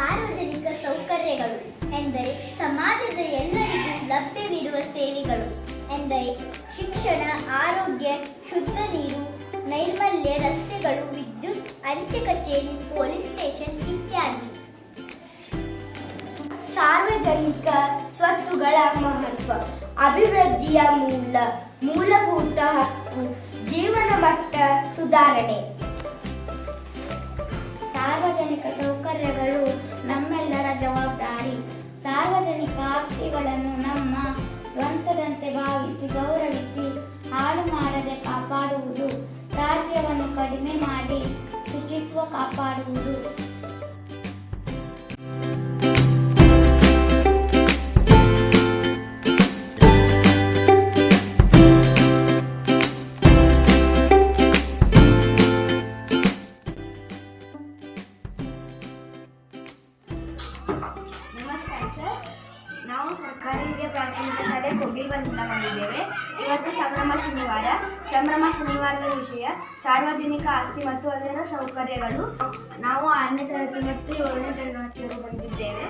ಸಾರ್ವಜನಿಕ ಸೌಕರ್ಯಗಳು ಎಂದರೆ ಸಮಾಜದ ಎಲ್ಲರಿಗೂ ಲಭ್ಯವಿರುವ ಸೇವೆಗಳು ಎಂದರೆ ಶಿಕ್ಷಣ, ಆರೋಗ್ಯ, ಶುದ್ಧ ನೀರು, ನೈರ್ಮಲ್ಯ, ರಸ್ತೆಗಳು, ವಿದ್ಯುತ್, ಅಂಚೆ ಕಚೇರಿ, ಪೊಲೀಸ್ ಸ್ಟೇಷನ್ ಇತ್ಯಾದಿ. ಸಾರ್ವಜನಿಕ ಸ್ವತ್ತುಗಳ ಮಹತ್ವ. ಅಭಿವೃದ್ಧಿಯ ಮೂಲ ಮೂಲಭೂತ ಹಕ್ಕು ಜೀವನ ಮಟ್ಟ ಸುಧಾರಣೆ. ಸಾರ್ವಜನಿಕ ಸೌಕರ್ಯಗಳು ನಮ್ಮೆಲ್ಲರ ಜವಾಬ್ದಾರಿ. ಸಾರ್ವಜನಿಕ ಆಸ್ತಿಗಳನ್ನು ನಮ್ಮ ಸ್ವಂತದಂತೆ ಭಾವಿಸಿ ಗೌರವಿಸಿ ಹಾಳು ಮಾಡದೆ ಕಾಪಾಡುವುದು. ತ್ಯಾಜ್ಯವನ್ನು ಕಡಿಮೆ ಮಾಡಿ ಶುಚಿತ್ವ ಕಾಪಾಡುವುದು. ಹಿರಿಯ ಪ್ರಾಥಮಿಕ ಶಾಲೆ ಕೊಗ್ಗಿಗಳಿಂದ ಬಂದಿದ್ದೇವೆ ಇವತ್ತು ಸಂಭ್ರಮ ಶನಿವಾರ. ಸಂಭ್ರಮ ಶನಿವಾರದ ವಿಷಯ ಸಾರ್ವಜನಿಕ ಆಸ್ತಿ ಮತ್ತು ಅದರ ಸೌಕರ್ಯಗಳು. ನಾವು ಆರನೇ ತರಗತಿ ಮತ್ತು ಏಳನೇ ತರಗತಿಯಲ್ಲಿ ಬಂದಿದ್ದೇವೆ.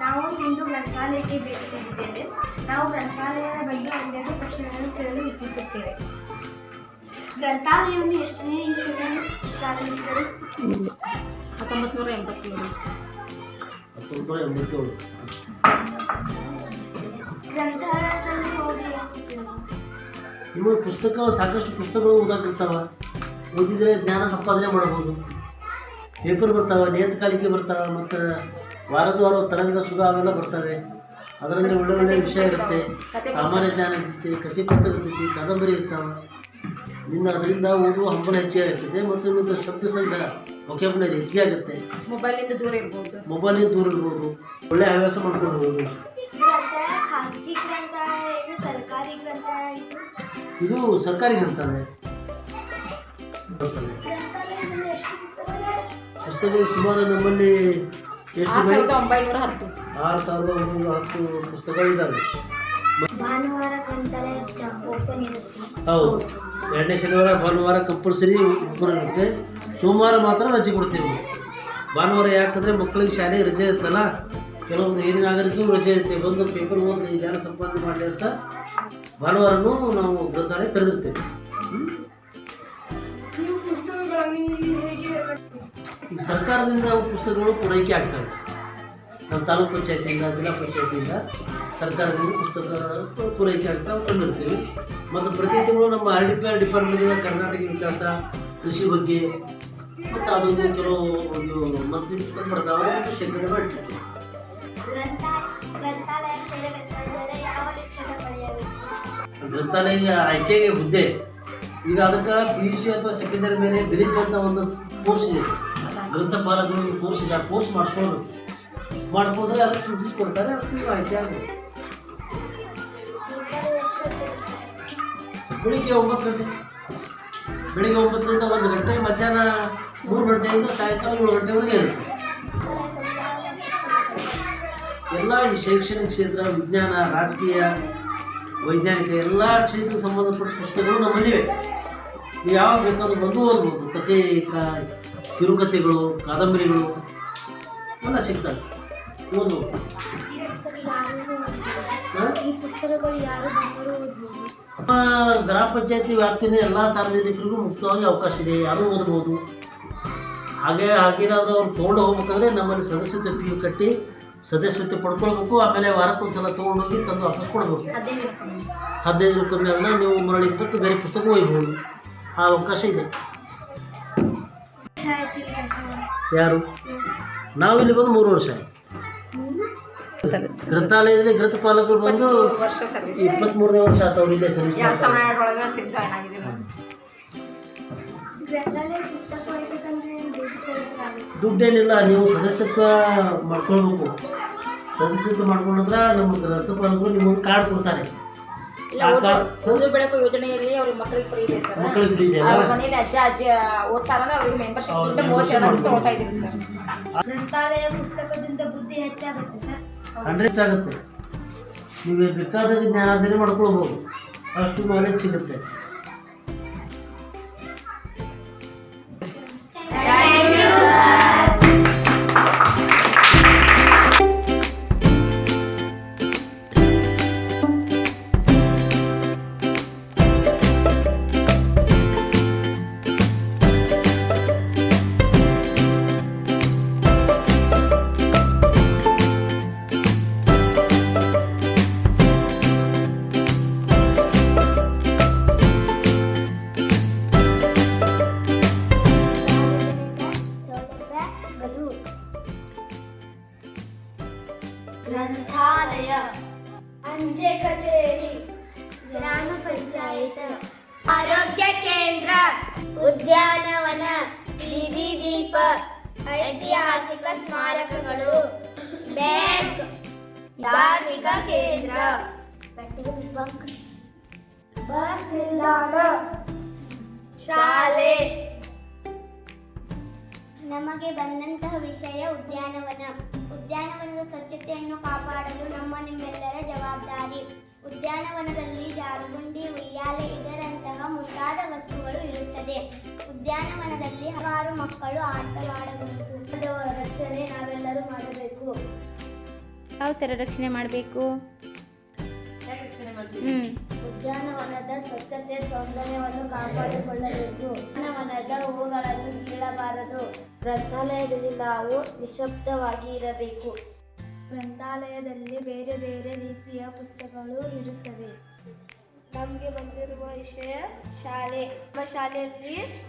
ನಾವು ಇಂದು ಗ್ರಂಥಾಲಯಕ್ಕೆ ಭೇಟಿ ನೀಡಿದ್ದೇವೆ. ನಾವು ಗ್ರಂಥಾಲಯದ ಬಗ್ಗೆ ಒಂದೆರಡು ಪ್ರಶ್ನೆಗಳನ್ನು ಕೇಳಲು ಇಚ್ಛಿಸುತ್ತೇವೆ. ಗ್ರಂಥಾಲಯವನ್ನು ಎಷ್ಟನೇ ಇಷ್ಟದಲ್ಲಿ ಪ್ರಾರಂಭಿಸಿದರು? ಹತ್ತೊಂಬತ್ತು ನೂರ ಎಂಬತ್ತೇಳು. ಹತ್ತೊಂಬತ್ತು ನೂರ ಎಂಬತ್ತೇಳು. ಗ್ರಂಥಾಲಯದಲ್ಲಿ ನಿಮಗೆ ಪುಸ್ತಕ ಸಾಕಷ್ಟು ಪುಸ್ತಕಗಳು ಓದಾಕಿರ್ತಾವ. ಓದಿದರೆ ಜ್ಞಾನ ಸಂಪಾದನೆ ಮಾಡಬಹುದು ಪೇಪರ್ ಬರ್ತಾವೆ ನಿಯತಕಾಲಿಕೆ ಬರ್ತಾವೆ ಮತ್ತು ವಾರದ ವಾರ ತರಂಗ ಸುಧಾ ಅವೆಲ್ಲ ಬರ್ತವೆ. ಅದರಲ್ಲಿ ಒಳ್ಳೆ ಒಳ್ಳೆ ವಿಷಯ ಇರುತ್ತೆ. ಸಾಮಾನ್ಯ ಜ್ಞಾನ ಇರುತ್ತೆ ಕಥೆ ಪುಸ್ತಕ ಇರ್ತೈತಿ ಕಾದಂಬರಿ ಇರ್ತಾವೆ. ನಿನ್ನ ಅದರಿಂದ ಓದುವ ಹಂಬಲ ಹೆಚ್ಚಿಗೆ ಆಗ್ತದೆ ಮತ್ತು ನಿಮ್ಮದು ಶಬ್ದ ಸಂಘ ವೊಕ್ಯಾಬುಲರಿ ಹೆಚ್ಚಿಗೆ ಆಗುತ್ತೆ. ಮೊಬೈಲಿಂದ ದೂರ ಇರ್ಬೋದು. ಮೊಬೈಲಿಂದ ದೂರ ಇರ್ಬೋದು. ಒಳ್ಳೆ ಹವ್ಯಾಸ ಮಾಡ್ಕೊಂಡು ಇದು ಸರ್ಕಾರಿ ಗ್ರಂಥಾಲಯ ಪುಸ್ತಕಗಳು ಸುಮಾರು ನಮ್ಮಲ್ಲಿ ಎಷ್ಟು ಆರು ಸಾವಿರದ ಒಂಬೈನೂರ ಹತ್ತು. ಪುಸ್ತಕಗಳಿದ್ದಾವೆ. ಭಾನುವಾರ ಗ್ರಂಥಾಲಯ ಓಪನ್ ಇರುತ್ತೆ. ಹೌದು. ಎರಡನೇ ಶನಿವಾರ ಭಾನುವಾರ ಕಂಪಲ್ಸರಿ ಓಪನ್ ಇರುತ್ತೆ. ಸೋಮವಾರ ಮಾತ್ರ ರಜೆ ಕೊಡ್ತೀವಿ ಭಾನುವಾರ ಯಾಕಂದರೆ ಮಕ್ಕಳಿಗೆ ಶಾಲೆಗೆ ರಜೆ ಇರುತ್ತಲ್ಲ ಕೆಲವೊಂದು ಹಿರಿಯ ನಾಗರಿಕರು ರಜೆ ಇರುತ್ತೆ. ಬಂದು ಪೇಪರ್ ಓದಿ ಜ್ಞಾನ ಸಂಪಾದನೆ ಮಾಡಲಿ ಅಂತ ಭಾನುವಾರನೂ ನಾವು ಗ್ರಂಥಾಲಯ ತೆರೆದಿರ್ತೇವೆ. ಹ್ಮ್? ನೀವು ಪುಸ್ತಕಗಳನ್ನು ಹೇಗೆ ಈಗ ಸರ್ಕಾರದಿಂದ ಪುಸ್ತಕಗಳು ಪೂರೈಕೆ ಆಗ್ತವೆ. ನಮ್ಮ ತಾಲೂಕು ಪಂಚಾಯತಿಯಿಂದ ಜಿಲ್ಲಾ ಪಂಚಾಯತಿಯಿಂದ ಸರ್ಕಾರದಿಂದ ಪುಸ್ತಕ ಪೂರೈಕೆ ಆಗ್ತಾ ತಂದಿರ್ತೀವಿ ಮತ್ತು ಪ್ರತಿ ತಿಂಗಳು ನಮ್ಮ ಆರ್ ಡಿ ಪಿ ಆರ್ ಡಿಪಾರ್ಟ್ಮೆಂಟಿಂದ ಕರ್ನಾಟಕ ವಿಕಾಸ ಕೃಷಿ ಬಗ್ಗೆ ಮತ್ತು ಅದೊಂದು ಕೆಲವು ಒಂದು ಮತ್ತೆ ಪುಸ್ತಕ ಬರ್ತಾವೆ ಮತ್ತು ಶೇಖರಣೆ ಮಾಡಿರ್ತೀವಿ ಗ್ರಂಥಾಲಯ ಸೇರಬೇಕಾದರೆ ಯಾವ ಶಿಕ್ಷಣ ಪಡೆಯಬೇಕು? ಗ್ರಂಥಾಲಯ ಆಯ್ಕೆಗೆ ಹುದ್ದೆ. ಈಗ ಅದಕ್ಕೆ ಪಿ ಯು ಸಿ ಅಥವಾ ಸೆಕೆಂಡರಿ ಮೇಲೆ ಬಿಲಿಪ್ ಒಂದು ಕೋರ್ಸ್ ಇದೆ. ಗ್ರಂಥಪಾಲಕರು ಕೋರ್ಸ್ ಇದೆ, ಆ ಕೋರ್ಸ್ ಮಾಡಿಸ್ಕೊಂಡು ಮಾಡ್ಕೊಂಡ್ರೆ ಅದಕ್ಕೆ ಫೀಸ್ ಕೊಡ್ತಾರೆ ಅದಕ್ಕೆ ಆಯ್ಕೆ ಆಗ್ಬೋದು? ಬೆಳಿಗ್ಗೆ ಒಂಬತ್ತು ಗಂಟೆ. ಬೆಳಿಗ್ಗೆ ಒಂಬತ್ತರಿಂದ ಒಂದು ಗಂಟೆ, ಮಧ್ಯಾಹ್ನ ಮೂರು ಗಂಟೆಯಿಂದ ಸಾಯಂಕಾಲ ಏಳು ಗಂಟೆವರೆಗೆ ಇರುತ್ತೆ. ಎಲ್ಲ ಈ ಶೈಕ್ಷಣಿಕ ಕ್ಷೇತ್ರ, ವಿಜ್ಞಾನ, ರಾಜಕೀಯ ವೈಜ್ಞಾನಿಕ ಎಲ್ಲ ಕ್ಷೇತ್ರಕ್ಕೆ ಸಂಬಂಧಪಟ್ಟ ಪುಸ್ತಕಗಳು ನಮ್ಮಲ್ಲಿವೆ ನೀವು ಯಾವಾಗ ಬೇಕಾದ್ರೂ ಬಂದು ಓದ್ಬೋದು. ಕತೆ ಕಾ ಕಿರುಕಥೆಗಳು ಕಾದಂಬರಿಗಳು ಎಲ್ಲ ಸಿಗ್ತವೆ. ಓದ್ಬೋದು. ನಮ್ಮ ಗ್ರಾಮ ಪಂಚಾಯತಿ ವ್ಯಾಪ್ತಿನ ಎಲ್ಲ ಸಾರ್ವಜನಿಕರಿಗೂ ಮುಕ್ತವಾಗಿ ಅವಕಾಶ ಇದೆ. ಯಾರೂ ಓದ್ಬೋದು. ಹಾಗೆ ಹಾಗೇನಾದರೂ ಅವ್ರು ತೊಗೊಂಡು ಹೋಗ್ಬೇಕಾದ್ರೆ ನಮ್ಮಲ್ಲಿ ಸದಸ್ಯತೆ ಫೀ ಕಟ್ಟಿ ಸದಸ್ಯತೆ ಪಡ್ಕೊಳ್ಬೇಕು ಆಮೇಲೆ ವಾರಕ್ಕೊಂದ್ಸಲ ತೊಗೊಂಡೋಗಿ ತಂದು ವಾಪಸ್ ಕೊಡ್ಬೇಕು. ಹದಿನೈದು ರೂಪಾಯಿ ಮೇಲೆ ನೀವು ಮರಳಿ ಕೊಟ್ಟು ಬೇರೆ ಪುಸ್ತಕ ಒಯ್ಬೋದು ಆ ಅವಕಾಶ ಇದೆ. ಯಾರು? ನಾವಿಲ್ಲಿ ಬಂದು ಮೂರು ವರ್ಷ ಆಯ್ತು. ಗ್ರಂಥಾಲಯದಲ್ಲಿ ಗ್ರಂಥಪಾಲಕರು ಬಂದು ಇಪ್ಪತ್ತ್ಮೂರನೇ ವರ್ಷ ಇಲ್ಲೇ ಸರ್ವಿಸ್ ಗ್ರಂಥಾಲಯ ಪುಸ್ತಕ ದುಡ್ಡೇನಿಲ್ಲ ನೀವು ಸದಸ್ಯತ್ವ ಮಾಡ್ಕೊಳ್ಬೇಕು. ಸದಸ್ಯತ್ವ ಮಾಡ್ಕೊಂಡ್ರೆ ನಮ್ಮ ಗ್ರಂಥಪಾಲಕರು ನಿಮಗೆ ಕಾರ್ಡ್ ಕೊಡ್ತಾರೆ. ಓದು ಬೆಳಕು ಯೋಜನೆಯಲ್ಲಿ ಅವ್ರಿಗೆ ಮಕ್ಕಳಿಗೆ ಫ್ರೀ ಇದೆ ಸರ್. ಮಕ್ಕಳಿಗೆ ಫ್ರೀ ಇದೆಯಲ್ಲ? ಅವ್ರ ಮನೇಲಿ ಅಜ್ಜ ಅಜ್ಜಿ ಓದ್ತಾರಂದ್ರೆ ಅವ್ರಿಗೆ ಮೆಂಬರ್ಶಿಪ್ ಅವ್ರಿಗೆ ದುಡ್ಡು ಮೂವತ್ತೆರಡು ಅಂತ membership ತೊಗೊಳ್ತಾ ಇದ್ದೀನಿ ಸರ್. ಗ್ರಂಥಾಲಯ ಪುಸ್ತಕದಿಂದ ಬುದ್ಧಿ ಹೆಚ್ಚಾಗುತ್ತೆ ಸರ್. ಹಂಡ್ರೆಡ್ ಆಗುತ್ತೆ ನೀವು ಬೇಕಾದಾಗ ಜ್ಞಾನಾರ್ಜನೆ ಮಾಡ್ಕೊಳ್ಬೋದು. ಅಷ್ಟು ನಾಲೆಜ್ ಸಿಗುತ್ತೆ. ಕೇಂದ್ರ ಬಸ್ ನಿಲ್ದಾಣ ಶಾಲೆ. ನಮಗೆ ಬಂದಂತಹ ವಿಷಯ ಉದ್ಯಾನವನ. ಉದ್ಯಾನವನದ ಸ್ವಚ್ಛತೆಯನ್ನು ಕಾಪಾಡಲು ನಮ್ಮ ನಿಮ್ಮೆಲ್ಲರ ಜವಾಬ್ದಾರಿ. ಉದ್ಯಾನವನದಲ್ಲಿ ಜಾರುಗುಂಡಿ ಉಯ್ಯಾಲೆ ಇದರಂತಹ ಮುಂತಾದ ವಸ್ತುಗಳು ಇರುತ್ತದೆ. ಉದ್ಯಾನವನದಲ್ಲಿ ಹಲವಾರು ಮಕ್ಕಳು ಆಟವಾಡಬಹುದು. ರಕ್ಷಣೆ ನಾವೆಲ್ಲರೂ ಮಾಡಬೇಕು. ಯಾವ ಥರ ರಕ್ಷಣೆ ಮಾಡಬೇಕು? ಉದ್ಯಾನವನದ ಸ್ವಚ್ಛತೆ, ಸೌಂದರ್ಯವನ್ನು ಕಾಪಾಡಿಕೊಳ್ಳಬೇಕು. ಉದ್ಯಾನವನದ ಹೂಗಳನ್ನು ಕೀಳಬಾರದು. ಗ್ರಂಥಾಲಯದಲ್ಲಿ ನಾವು ನಿಶಬ್ದವಾಗಿ ಇರಬೇಕು. ಗ್ರಂಥಾಲಯದಲ್ಲಿ ಬೇರೆ ಬೇರೆ ರೀತಿಯ ಪುಸ್ತಕಗಳು ಇರುತ್ತವೆ. ನಮಗೆ ಬಂದಿರುವ ವಿಷಯ ಶಾಲೆ. ನಮ್ಮ ಶಾಲೆಯಲ್ಲಿ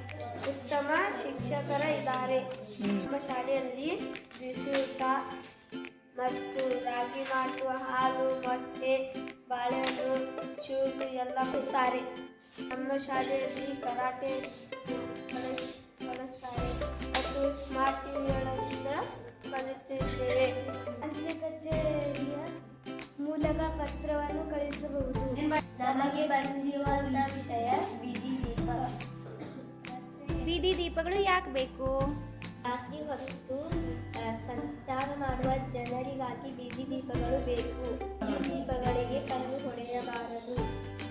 ಉತ್ತಮ ಶಿಕ್ಷಕರ ಇದ್ದಾರೆ. ನಮ್ಮ ಶಾಲೆಯಲ್ಲಿ ಬಿಸಿಯೂಟ ಮತ್ತು ರಾಗಿ ಮಾಡುವ ಹಾಲು, ಮೊಟ್ಟೆ, ಬಾಳೆಹಣ್ಣು ಚೂರು ಎಲ್ಲ ಕೊಡ್ತಾರೆ. ನಮ್ಮ ಶಾಲೆಯಲ್ಲಿ ಕರಾಟೆ ಕಲಿಸ್ ಕಲಿಸ್ತಾರೆ ಮತ್ತು ಸ್ಮಾರ್ಟ್ ಟಿವಿಗಳಿಂದ ಕಲಿತಿದ್ದೇವೆ. ಅಂಚೆ ಕಚೇರಿಯ ಮೂಲಕ ಪತ್ರವನ್ನು ಕಳಿಸಬಹುದು. ನಮಗೆ ಬಂದಿರುವಂತಹ ವಿಷಯ ಬೀದಿ ದೀಪ. ಬೀದಿ ದೀಪಗಳು ಯಾಕೆ ಬೇಕು? ರಾತ್ರಿ ಹೊತ್ತು ಸಂಚಾರ ಮಾಡುವ ಜನರಿಗಾಗಿ ಬೀದಿ ದೀಪಗಳು ಬೇಕು. ಬೀದಿ ದೀಪಗಳಿಗೆ ಕಣ್ಣು ಹೊಡೆಯಬಾರದು.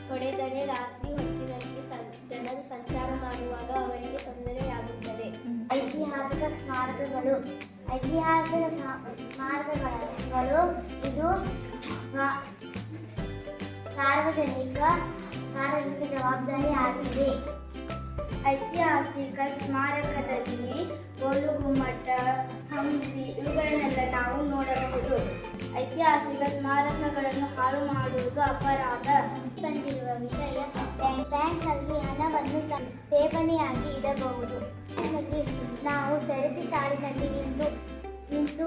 ಹೊಡೆದರೆ ರಾತ್ರಿ ಹೊತ್ತಿನಲ್ಲಿ ಜನರು ಸಂಚಾರ ಮಾಡುವಾಗ ಅವರಿಗೆ ತೊಂದರೆಯಾಗುತ್ತದೆ. ಐತಿಹಾಸಿಕ ಸ್ಮಾರಕಗಳು, ಐತಿಹಾಸಿಕ ಸ್ಮಾ- ಸ್ಮಾರಕಗಳು, ಇದು ಸಾರ್ವಜನಿಕ ಸಾರ್ವಜನಿಕ ಜವಾಬ್ದಾರಿ ಆಗಿದೆ. ಐತಿಹಾಸಿಕ ಸ್ಮಾರಕದಲ್ಲಿ ಗೋಲುಗುಮ್ಮಟ ಹಂಪಿ ಇವುಗಳನ್ನೆಲ್ಲ ನಾವು ನೋಡಬಹುದು. ಐತಿಹಾಸಿಕ ಸ್ಮಾರಕಗಳನ್ನು ಹಾಳು ಮಾಡುವುದು ಅಪರಾಧ. ಬಂದಿರುವ ವಿಷಯ ಬ್ಯಾಂಕ್ ಬ್ಯಾಂಕ್ನಲ್ಲಿ ಹಣವನ್ನು ಠೇವಣಿಯಾಗಿ ಇಡಬಹುದು. ನಾವು ಸರತಿ ಸಾಲಿನಲ್ಲಿ ನಿಂತು ನಿಂತು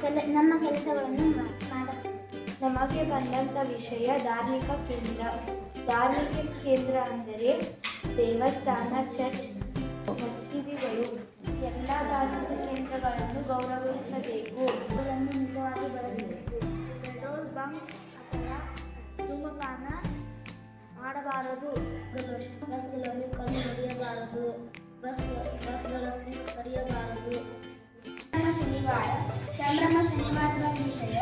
ಕೆಲ ನಮ್ಮ ಕೆಲಸಗಳನ್ನು ಮಾಡಬಹುದು ನಮಗೆ ಬಂದಂಥ ವಿಷಯ ಧಾರ್ಮಿಕ ಕೇಂದ್ರ. ಧಾರ್ಮಿಕ ಕೇಂದ್ರ ಅಂದರೆ ದೇವಸ್ಥಾನ, ಚರ್ಚ್, ಮಸೀದಿಗಳು ಎಲ್ಲ ಧಾರ್ಮಿಕ ಕೇಂದ್ರಗಳನ್ನು ಗೌರವಿಸಬೇಕು. ಅವುಗಳನ್ನು ಮಿತವಾಗಿ ಬಳಸಬೇಕು. ಪೆಟ್ರೋಲ್ ಬಂಕ್ ಅಥವಾ ಧೂಮಪಾನ ಮಾಡಬಾರದು. ಬಸ್ಗಳನ್ನು ಕಲ್ಲು ಹೊಡೆಯಬಾರದು ಬಸ್ ಬಸ್ಗಳ ಸೀಟ್ ಕಡಿಯಬಾರದು ಸಂಭ್ರಮ ಶನಿವಾರ, ಸಂಭ್ರಮ ಶನಿವಾರದ ವಿಷಯ.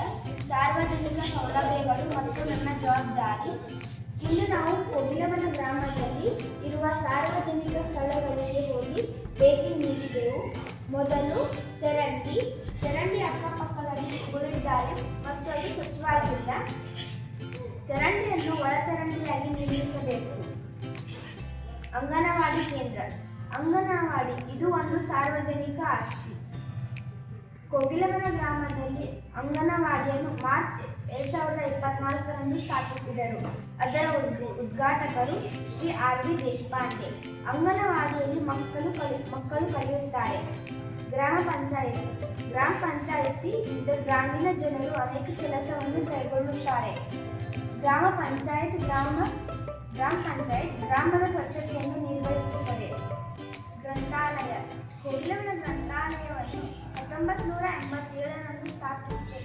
ಸಾರ್ವಜನಿಕ ಸೌಲಭ್ಯಗಳು ಮತ್ತು ನನ್ನ ಜವಾಬ್ದಾರಿ. ಇಂದು ನಾವು ಕೊಗಿಲವನ ಗ್ರಾಮದಲ್ಲಿ ಇರುವ ಸಾರ್ವಜನಿಕ ಸ್ಥಳಗಳಿಗೆ ಹೋಗಿ ಭೇಟಿ ನೀಡಿದೆವು. ಮೊದಲು ಚರಂಡಿ ಚರಂಡಿ ಅಕ್ಕಪಕ್ಕದಲ್ಲಿ ಉಳಿದಿದ್ದಾರೆ ಮತ್ತು ಅದು ಸ್ವಚ್ಛವಾಗಿಲ್ಲ. ಚರಂಡಿಯನ್ನು ಒಳಚರಂಡಿಯಾಗಿ ನಿರ್ಮಿಸಬೇಕು. ಅಂಗನವಾಡಿ ಕೇಂದ್ರ, ಅಂಗನವಾಡಿ ಇದು ಒಂದು ಸಾರ್ವಜನಿಕ ಆಸ್ತಿ. ಕೋಗಿಲವನ ಗ್ರಾಮದಲ್ಲಿ ಅಂಗನವಾಡಿಯನ್ನು ಮಾರ್ಚ್ ಎರಡ್ ಸಾವಿರದ ಇಪ್ಪತ್ನಾಲ್ಕರಂದು ಸ್ಥಾಪಿಸಿದರು. ಅದರ ಉದ್- ಉದ್ಘಾಟಕರು ಶ್ರೀ ಆರ್ ವಿ ದೇಶಪಾಂಡೆ. ಅಂಗನವಾಡಿಯಲ್ಲಿ ಮಕ್ಕಳು ಕಲಿ, ಮಕ್ಕಳು ಕಲಿಯುತ್ತಾರೆ. ಗ್ರಾಮ ಪಂಚಾಯತಿ, ಗ್ರಾಮ ಪಂಚಾಯತಿಯಿಂದ ಗ್ರಾಮೀಣ ಜನರು ಅನೇಕ ಕೆಲಸವನ್ನು ಕೈಗೊಳ್ಳುತ್ತಾರೆ. ಗ್ರಾಮ ಪಂಚಾಯತ್, ಗ್ರಾಮ ಗ್ರಾಮ ಪಂಚಾಯತ್ ಗ್ರಾಮದ ಸ್ವಚ್ಛತೆಯನ್ನು ನಿರ್ವಹಿಸುತ್ತದೆ. ಗ್ರಂಥಾಲಯ ಕೋಗಿಲವನ ಗ್ರಂಥಾಲಯವನ್ನು ಹತ್ತೊಂಬತ್ತು ನೂರ ಎಂಬತ್ತೇಳರಂದು ಸ್ಥಾಪಿಸ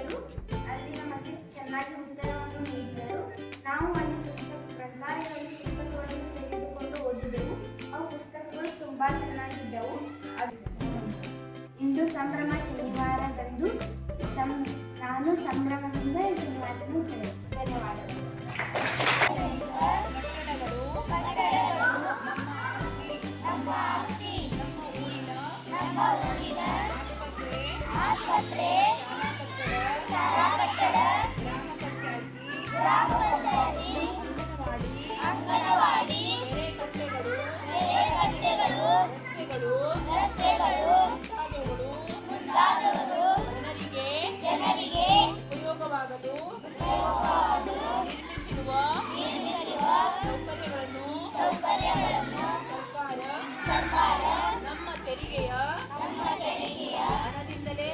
ಅಧ್ಯಕ್ಷರು ಅಲ್ಲಿ ನಮಗೆ ಚೆನ್ನಾಗಿ ಉತ್ತರವನ್ನು ನೀಡಿದರು. ನಾವು ಅಲ್ಲಿ ಪುಸ್ತಕ ಗ್ರಂಥಾಲಯದಲ್ಲಿ ಪುಸ್ತಕಗಳನ್ನು ತೆಗೆದುಕೊಂಡು ಓದಿದೆವು. ಅವು ಪುಸ್ತಕಗಳು ತುಂಬ ಚೆನ್ನಾಗಿದ್ದವು. ಇಂದು ಸಂಭ್ರಮ ಶನಿವಾರದಂದು. ಸಂ ನಾನು ಸಂಭ್ರಮದಿಂದ ಶನಿವಾರವನ್ನು ಧನ್ಯವಾದಗಳು. ತೆರೆಗೆಯ ಮನದಿಂದಲೇ